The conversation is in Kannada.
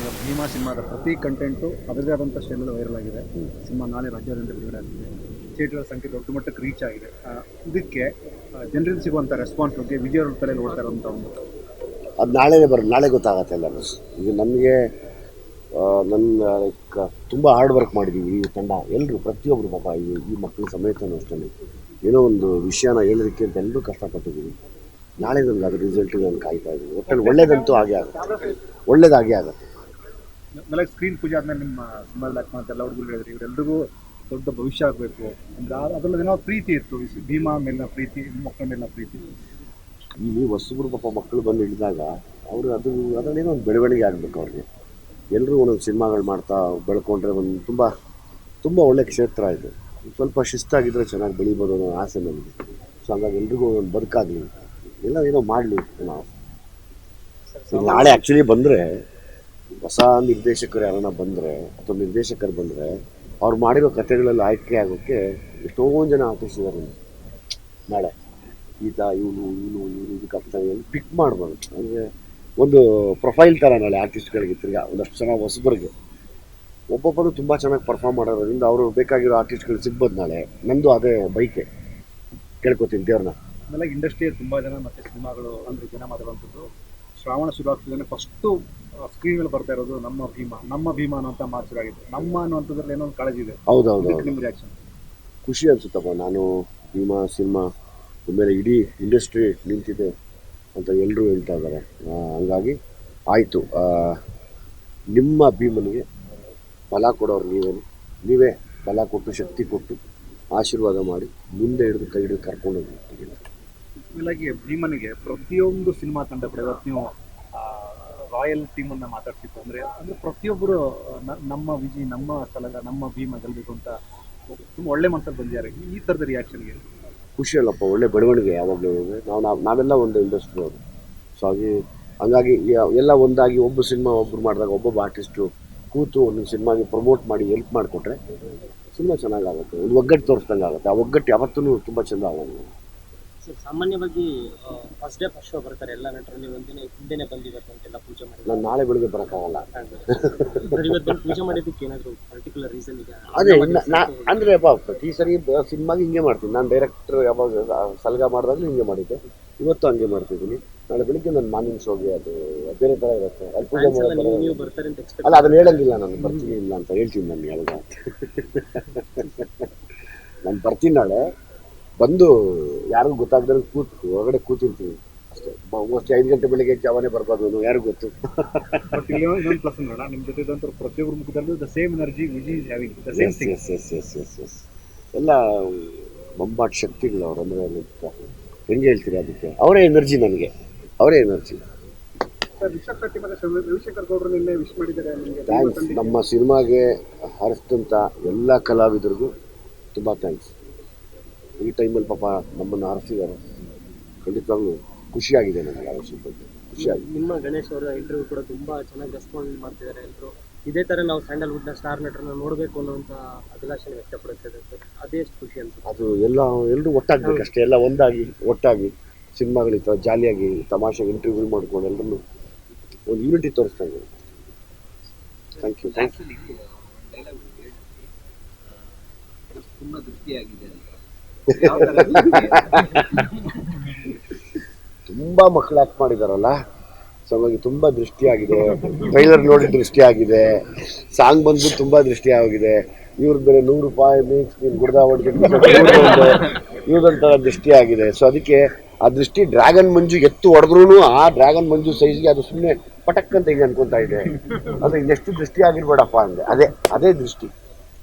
ಈಗ ಭೀಮಾ ಸಿನಿಮಾದ ಪ್ರತಿ ಕಂಟೆಂಟು ಅದರದೇ ಆದಂಥ ಶೈಲಿಯಲ್ಲಿ ವೈರಲ್ ಆಗಿದೆ. ಸಿನಿಮಾ ನಾಳೆ ರಾಜ್ಯಾದ್ಯಂತ ಬಿಡುಗಡೆ ಆಗ್ತಿದೆ. ಥಿಯೇಟರ್ ಸಂಖ್ಯೆ ದೊಡ್ಡ ಮಟ್ಟಕ್ಕೆ ರೀಚ್ ಆಗಿದೆ. ಇದಕ್ಕೆ ಜನರಿಂದ ಸಿಗುವಂಥ ರೆಸ್ಪಾನ್ಸ್ ಬಗ್ಗೆ ವಿಜಯ್ ಅವ್ರ ತಲೆಯಲ್ಲಿ ಓಡ್ತಾ ಇರೋಂಥ ಒಂದು ಅದು ನಾಳೆನೇ ಬರ, ನಾಳೆ ಗೊತ್ತಾಗತ್ತೆ ಎಲ್ಲರೂ ಈಗ ನಮಗೆ ನನ್ನ ಲೈಕ್ ತುಂಬ ಹಾರ್ಡ್ ವರ್ಕ್ ಮಾಡಿದ್ದೀವಿ ಈ ತಂಡ. ಎಲ್ಲರೂ ಪ್ರತಿಯೊಬ್ಬರು ಪಾಪ ಈ ಈ ಮಕ್ಕಳ ಸಮೇತನೂ ಅಷ್ಟೇ ಏನೋ ಒಂದು ವಿಷಯನ ಹೇಳೋದಕ್ಕೆ ಅಂತ ಎಲ್ಲರೂ ಕಷ್ಟಪಟ್ಟಿದ್ದೀವಿ ನಾಳೆ ನನಗೆ ಅದ್ರ ರಿಸಲ್ಟ್ ನಾನು ಕಾಯ್ತಾ ಇದ್ದೀನಿ ಒಟ್ಟಲ್ಲಿ ಒಳ್ಳೇದಂತೂ ಆಗೇ ಆಗುತ್ತೆ. ಒಳ್ಳೇದಾಗೇ ಆಗುತ್ತೆ. ಆಮೇಲೆ ಸ್ಕ್ರೀನ್ ಪೂಜೆ ಆದ್ಮೇಲೆ ನಿಮ್ಮ ಸಿನಿಮಾ ಆಕ್ಟ್ ಮಾಡ್ತಾ ಎಲ್ಲ ಹುಡುಗರು ಹೇಳಿದ್ರು ಇವರೆಲ್ಲರಿಗೂ ದೊಡ್ಡ ಭವಿಷ್ಯ ಆಗಬೇಕು. ಅಂದ್ರೆ ಅದ್ರಲ್ಲಿ ಏನೋ ಪ್ರೀತಿ ಇತ್ತು. ಭೀಮಾ ಮೇಲಿನ ಪ್ರೀತಿ ಮಕ್ಕಳ ಮೇಲಿನ ಪ್ರೀತಿ. ಇಲ್ಲಿ ಹೊಸಬ್ರು ಪಾಪ ಮಕ್ಕಳು ಬಂದು ಹಿಡಿದಾಗ ಅವರು ಅದು ಅದರಲ್ಲೇನೋ ಒಂದು ಬೆಳವಣಿಗೆ ಆಗಬೇಕು ಅವ್ರಿಗೆ. ಎಲ್ಲರೂ ಒಂದೊಂದು ಸಿನಿಮಾಗಳು ಮಾಡ್ತಾ ಬೆಳ್ಕೊಂಡ್ರೆ ಒಂದು ತುಂಬ ತುಂಬ ಒಳ್ಳೆ ಕ್ಷೇತ್ರ ಇದು. ಸ್ವಲ್ಪ ಶಿಸ್ತಾಗಿದ್ದರೆ ಚೆನ್ನಾಗಿ ಬೆಳಿಬೋದು ಅನ್ನೋ ಆಸೆ ನನಗೆ ಸೊ ಹಂಗಾಗಿ ಎಲ್ರಿಗೂ ಒಂದು ಬದುಕಾಗಲಿ ಎಲ್ಲ ಏನೋ ಮಾಡಲಿ ನಾವು. ನಾಳೆ ಆ್ಯಕ್ಚುಲಿ ಬಂದರೆ ಹೊಸ ನಿರ್ದೇಶಕರು ಯಾರನ್ನ ಬಂದರೆ ಅಥವಾ ನಿರ್ದೇಶಕರು ಬಂದರೆ ಅವ್ರು ಮಾಡಿರೋ ಕಥೆಗಳಲ್ಲಿ ಆಯ್ಕೆ ಆಗೋಕ್ಕೆ ಎಷ್ಟೊಂದು ಜನ ಆರ್ಟಿಸ್ಟ್ ಇದ್ದಾರೆ ನಾಳೆ ಈತ, ಇವನು ಇವನು ಇವನು ಇದಕ್ಕೆ ಆಗ್ತಾನೆ ಪಿಕ್ ಮಾಡ್ಬೋದು. ಅಂದರೆ ಒಂದು ಪ್ರೊಫೈಲ್ ಥರ ನಾಳೆ ಆರ್ಟಿಸ್ಟ್ಗಳಿಗೆ ತಿರ್ಗಾ ಒಂದಷ್ಟು ಜನ ಹೊಸಬರಿಗೆ. ಒಬ್ಬೊಬ್ಬರು ತುಂಬ ಚೆನ್ನಾಗಿ ಪರ್ಫಾರ್ಮ್ ಮಾಡೋದ್ರಿಂದ ಅವರು ಬೇಕಾಗಿರೋ ಆರ್ಟಿಸ್ಟ್ಗಳು ಸಿಗ್ಬೋದು ನಾಳೆ. ನಂದು ಅದೇ ಬೈಕೆ. ಕೇಳ್ಕೊತೀನಿ ದೇವ್ರನ್ನ. ಆಮೇಲೆ ಇಂಡಸ್ಟ್ರಿಯಲ್ಲಿ ತುಂಬ ಜನ ಮತ್ತೆ ಸಿನಿಮಾಗಳು ಅಂದರೆ ಜನ ಮಾತಾಡುವಂಥದ್ದು ಶ್ರಾವಣ ಶುರು ಆಗ್ತಿದ್ದಾನೆ ಫಸ್ಟು ಸ್ಕ್ರೀನ್ ಮೇಲೆ ಬರ್ತಾ ಇರೋದು ನಮ್ಮ ಭೀಮಾ ನಮ್ಮ ಭೀಮಾ ಅನ್ನೋಂಥ ಆಗಿದೆ ನಮ್ಮ ಅನ್ನುವಂಥದ್ರಲ್ಲಿ ಏನೋ ಒಂದು ಕಾಳಜಿ ಇದೆ. ಹೌದು ಹೌದು. ನಿಮ್ಮ ರಿಯಾಕ್ಷನ್ ಖುಷಿ ಅನ್ಸುತ್ತಪ್ಪ ನಾನು ಭೀಮಾ ಸಿನಿಮಾ ಆಮೇಲೆ ಇಡೀ ಇಂಡಸ್ಟ್ರಿ ನಿಂತಿದೆ ಅಂತ ಎಲ್ಲರೂ ಹೇಳ್ತಾ ಇದ್ದಾರೆ. ಹಂಗಾಗಿ ಆಯಿತು. ನಿಮ್ಮ ಭೀಮನಿಗೆ ಬಲ ಕೊಡೋರು ನೀವೇ. ನೀವೇ ಬಲ ಕೊಟ್ಟು ಶಕ್ತಿ ಕೊಟ್ಟು ಆಶೀರ್ವಾದ ಮಾಡಿ ಮುಂದೆ ಹಿಡಿದು ಕೈ ಹಿಡಿದು ಕರ್ಕೊಂಡು ಹೋಗಿ ಭೀಮನಿಗೆ ಪ್ರತಿಯೊಂದು ಸಿನಿಮಾ ತಂಡ ಕೂಡ ಇವತ್ತು ನೀವು ರಾಯಲ್ ಟೀಮ್ ಅನ್ನ ಮಾತಾಡ್ತಿತ್ತು ಅಂದ್ರೆ ಅಂದ್ರೆ ಪ್ರತಿಯೊಬ್ಬರು ನಮ್ಮ ವಿಜಿ, ನಮ್ಮ ಸಲಗ ನಮ್ಮ ಭೀಮ ಗೆಲ್ಬೇಕು ಅಂತ ತುಂಬಾ ಒಳ್ಳೆ ಮನಸ್ಸಲ್ಲಿ ಬಂದಿದ್ದಾರೆ. ಈ ತರದ ರಿಯಾಕ್ಷನ್ಗೆ ಖುಷಿ ಅಲ್ಲಪ್ಪ, ಒಳ್ಳೆ ಬೆಳವಣಿಗೆ ಯಾವಾಗಲೂ ನಾವು ನಾವು, ನಾವೆಲ್ಲ ಒಂದು ಇಂಡಸ್ಟ್ರಿ ಅವರು. ಸೊ ಹಾಗೆ, ಹಂಗಾಗಿ ಎಲ್ಲ ಒಂದಾಗಿ ಒಬ್ಬ ಸಿನಿಮಾ ಒಬ್ಬರು ಮಾಡಿದಾಗ ಒಬ್ಬೊಬ್ಬ ಆರ್ಟಿಸ್ಟು ಕೂತು ಒಂದು ಸಿನಿಮಾಗೆ ಪ್ರಮೋಟ್ ಮಾಡಿ ಹೆಲ್ಪ್ ಮಾಡಿಕೊಟ್ರೆ, ಸಿನಿಮಾ ಚೆನ್ನಾಗಾಗುತ್ತೆ. ಒಂದು ಒಗ್ಗಟ್ಟು ತೋರಿಸ್ದಂಗೆ ಆಗುತ್ತೆ ಆ ಒಗ್ಗಟ್ಟು ಯಾವತ್ತೂ ತುಂಬ ಚೆಂದ ಆಗೋದು ಸರ್ ಸಾಮಾನ್ಯವಾಗಿ ಫಸ್ಟ್ ಡೇ ಫಸ್ಟ್ ಶೋ ಬರ್ತಾರೆ ಎಲ್ಲ ನಟರಲ್ಲಿ ಒಂದಿನ ಹಿಂದೆನೆ ಬಂದಿವತ್ತು ಅಂತೆಲ್ಲ ಪೂಜೆ ಮಾಡಿ ನಾನು ನಾಳೆ ಬೆಳಿಗ್ಗೆ ಬರೋಕ್ಕಾಗಲ್ಲ. ಸರ್ ಇವತ್ತು ಬಂದು ಪೂಜೆ ಮಾಡಿದ್ದಕ್ಕೆ ಏನಾದರೂ ಪರ್ಟಿಕ್ಯುಲರ್ ರೀಸನ್ ಇದೆ ಅದೇ ಇನ್ನ- ನಾ ಅಂದರೆ ಅಪ್ಪ ಪ್ರತಿ ಸರಿ ಸಿನಿಮಾಗೆ ಹಿಂಗೆ ಮಾಡ್ತೀನಿ. ನಾನು ಡೈರೆಕ್ಟರ್ ಯಾವಾಗ ಸಲಗ ಮಾಡಿದಾಗಲೂ ಹಿಂಗೆ ಮಾಡಿದ್ದೆ. ಇವತ್ತು ಹಂಗೆ ಮಾಡ್ತಿದ್ದೀನಿ. ನಾಳೆ ಬೆಳಿಗ್ಗೆ ನನ್ನ ಮಾರ್ನಿಂಗ್ ಶೋಗೆ ಅದು ಬೇರೆ ಥರ ಇರುತ್ತೆ. ಅಲ್ಲಿ ಪೂಜೆ ನೀವು ಬರ್ತಾರೆ ಅಂತ ಎಕ್ಸ್ಪೆಕ್ಟ್ ಅಲ್ಲ ಅದನ್ನ ಹೇಳಂಗಿಲ್ಲ ನಾನು. ಬರ್ತೀನಿ ಇಲ್ಲ ಅಂತ ಹೇಳ್ತೀನಿ ನಾನು ಯಾವಾಗ ನಾನು ಬರ್ತೀನಿ ನಾಳೆ. ಬಂದು ಯಾರಿಗೂ ಗೊತ್ತಾಗ್ದಂಗೆ ಕೂತು ಹೊರಗಡೆ ಕೂತಿರ್ತೀವಿ ಅಷ್ಟೇ. ಮೋಸ್ಟ್ಲಿ ಐದು ಗಂಟೆ ಬೆಳಿಗ್ಗೆ ಜಾವನೇ ಬರ್ಬೋದು ಯಾರಿಗೂ ಗೊತ್ತು. ಬಟ್ ಇಲ್ಲಿ ಇನ್ನೊಂದು ಪ್ಲಸ್ ನೋಡೋಣ ನಿಮ್ಮ ಜೊತೆ ಇದ್ದಂಥ ಪ್ರತಿಯೊಬ್ಬರ ಮುಖದಲ್ಲೂ the same energy Viji is having the same yes thing yes yes yes yes yes ಎಲ್ಲ ಬೊಂಬಾಟ್ ಶಕ್ತಿಗಳು ಅವ್ರು ಅಂದರೆ ಹೆಂಗೆ ಹೇಳ್ತೀರಿ ಅದಕ್ಕೆ? ಅವರೇ ಎನರ್ಜಿ ನನಗೆ. ಅವರೇ ಎನರ್ಜಿ ಥ್ಯಾಂಕ್ಸ್ ನಮ್ಮ ಸಿನಿಮಾಗೆ ಹರಿಸಿದಂಥ ಎಲ್ಲ ಕಲಾವಿದರಿಗೂ ತುಂಬ ಥ್ಯಾಂಕ್ಸ್ ಈ ಟೈಮಲ್ಲಿ ಪಾಪ ನಮ್ಮನ್ನು ಆರಿಸಿದ್ದಾರೆ ಖಂಡಿತವಾಗ್ಲೂ ಖುಷಿಯಾಗಿದೆ ನನಗೆ ಆ ವಿಷಯದ ಬಗ್ಗೆ ಖುಷಿಯಾಗಿದೆ. ನಿಮ್ಮ ಗಣೇಶ್ ಅವರ ಇಂಟರ್ವ್ಯೂ ಕೂಡ ತುಂಬ ಚೆನ್ನಾಗಿ ರೆಸ್ಪಾಂಡ್ ಮಾಡ್ತಿದ್ದಾರೆ ಎಲ್ಲರೂ ಇದೇ ಥರ ನಾವು ಸ್ಯಾಂಡಲ್ವುಡ್ನ ನ ಸ್ಟಾರ್ ನಟರನ್ನ ನೋಡಬೇಕು ಅನ್ನುವಂತ ಅಭಿಲಾಷೆ ವ್ಯಕ್ತಪಡಿಸ್ತದೆ ಸರ್. ಅದೇ ಎಷ್ಟು ಖುಷಿ ಅಂತ ಅದು ಎಲ್ಲ ಎಲ್ಲರೂ ಒಟ್ಟಾಗಬೇಕು ಅಷ್ಟೇ. ಎಲ್ಲ ಒಂದಾಗಿ ಒಟ್ಟಾಗಿ ಸಿನಿಮಾಗಳಿತ್ತು ಜಾಲಿಯಾಗಿ ತಮಾಷೆಗೆ ಇಂಟರ್ವ್ಯೂ ಮಾಡ್ಕೊಂಡು ಎಲ್ಲರೂ ಒಂದು ಯೂನಿಟಿ ತೋರಿಸ್ತಾ ಥ್ಯಾಂಕ್ ಯು ಥ್ಯಾಂಕ್ ಯು ತುಂಬ ದೃಷ್ಟಿಯಾಗಿದೆ ಅಂತ. ತುಂಬ ಮಕ್ಕಳು ಆಕ್ಟ್ ಮಾಡಿದಾರಲ್ಲ? ಸೊ ಹಾಗಾಗಿ ದೃಷ್ಟಿ ದೃಷ್ಟಿಯಾಗಿದೆ ಟ್ರೈಲರ್ ನೋಡಿ ದೃಷ್ಟಿಯಾಗಿದೆ ಸಾಂಗ್ ಬಂದು ದೃಷ್ಟಿ ಆಗಿದೆ. ಇವ್ರ ಬೇರೆ ನೂರು ರೂಪಾಯಿ ಮೀನ್ಸ್ ನೀನು ಗುಡ್ದ ಇವ್ರದೊಂಥರ ದೃಷ್ಟಿಯಾಗಿದೆ ಸೊ ಅದಕ್ಕೆ ಆ ದೃಷ್ಟಿ ಡ್ರ್ಯಾಗನ್ ಮಂಜು ಎತ್ತು ಹೊಡೆದ್ರೂ ಆ ಡ್ರ್ಯಾಗನ್ ಮಂಜು ಸೈಜ್ಗೆ ಅದು ಸುಮ್ಮನೆ ಪಟಕ್ ಅಂತ ಹಿಂಗೆ ಅನ್ಕೊಂತ ಇದೆ. ಅದು ಇನ್ನೆಷ್ಟು ದೃಷ್ಟಿ ಆಗಿರ್ಬೇಡಪ್ಪ ಅಂದೆ. ಅದೇ ಅದೇ ದೃಷ್ಟಿ.